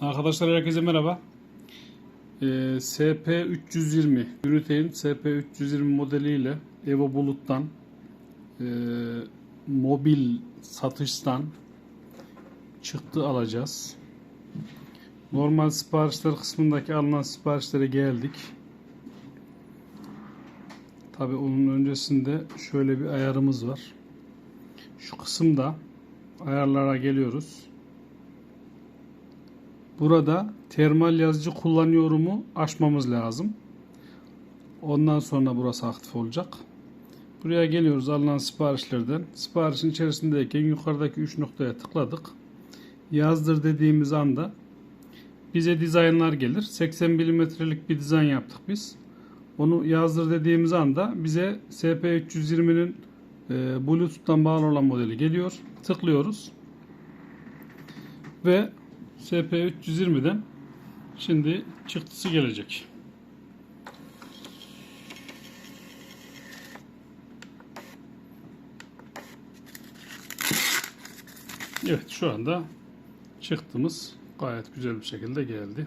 Arkadaşlar herkese merhaba. Ee, SP320 Unity'in SP320 modeliyle Evo Bulut'tan e, mobil satıştan çıktı alacağız. Normal siparişler kısmındaki alınan siparişlere geldik. Tabi onun öncesinde şöyle bir ayarımız var. Şu kısımda ayarlara geliyoruz. Burada termal yazıcı kullanıyorumu açmamız lazım. Ondan sonra burası aktif olacak. Buraya geliyoruz alınan siparişlerden. Siparişin içerisindeyken yukarıdaki 3 noktaya tıkladık. Yazdır dediğimiz anda bize dizaynlar gelir. 80 milimetrelik bir dizayn yaptık biz. Onu yazdır dediğimiz anda bize SP320'nin e, Bluetooth'tan bağlı olan modeli geliyor. Tıklıyoruz. Ve SP320'den şimdi çıktısı gelecek. Evet şu anda çıktığımız gayet güzel bir şekilde geldi.